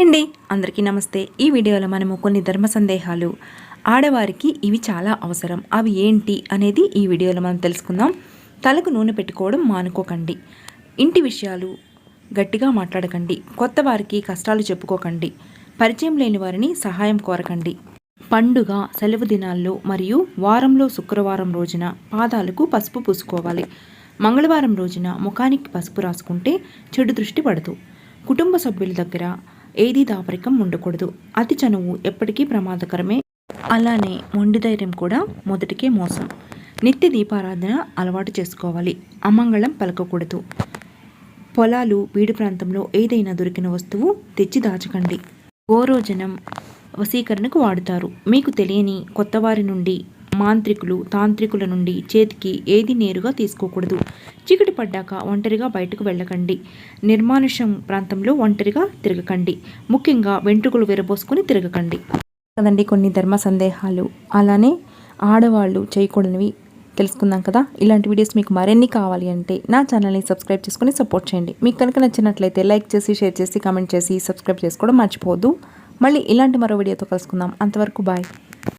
అండి అందరికీ నమస్తే. ఈ వీడియోలో మనము కొన్ని ధర్మ సందేహాలు. ఆడవారికి ఇవి చాలా అవసరం. అవి ఏంటి అనేది ఈ వీడియోలో మనం తెలుసుకుందాం. తలకు నూనె పెట్టుకోవడం మానుకోకండి. ఇంటి విషయాలు గట్టిగా మాట్లాడకండి. కొత్త వారికి కష్టాలు చెప్పుకోకండి. పరిచయం లేని వారిని సహాయం కోరకండి. పండుగ సెలవు దినాల్లో మరియు వారంలో శుక్రవారం రోజున పాదాలకు పసుపు పూసుకోవాలి. మంగళవారం రోజున ముఖానికి పసుపు రాసుకుంటే చెడు దృష్టి పడదు. కుటుంబ సభ్యుల దగ్గర ఏది దాపరికం ఉండకూడదు. అతి చనువు ఎప్పటికీ ప్రమాదకరమే. అలానే మొండి ధైర్యం కూడా మొదటికే మోసం. నిత్య దీపారాధన అలవాటు చేసుకోవాలి. అమంగళం పలకకూడదు. పొలాలు వీడి ప్రాంతంలో ఏదైనా దొరికిన వస్తువు తెచ్చి దాచకండి. గోరోజనం వశీకరణకు వాడుతారు. మీకు తెలియని కొత్తవారి నుండి మాంత్రికులు తాంత్రికుల నుండి చేతికి ఏది నేరుగా తీసుకోకూడదు. చీకటి పడ్డాక ఒంటరిగా బయటకు వెళ్ళకండి. నిర్మానుష్యం ప్రాంతంలో ఒంటరిగా తిరగకండి. ముఖ్యంగా వెంట్రుకలు విరబోసుకుని తిరగకండి. కదండి కొన్ని ధర్మ సందేహాలు. అలానే ఆడవాళ్ళు చేయకూడనివి తెలుసుకుందాం కదా? ఇలాంటి వీడియోస్ మీకు మరిన్ని కావాలి అంటే నా ఛానల్ని సబ్స్క్రైబ్ చేసుకుని సపోర్ట్ చేయండి. మీకు కనుక నచ్చినట్లయితే లైక్ చేసి షేర్ చేసి కామెంట్ చేసి సబ్స్క్రైబ్ చేసుకోవడం మర్చిపోవద్దు. మళ్ళీ ఇలాంటి మరో వీడియోతో కలుసుకుందాం. అంతవరకు బాయ్.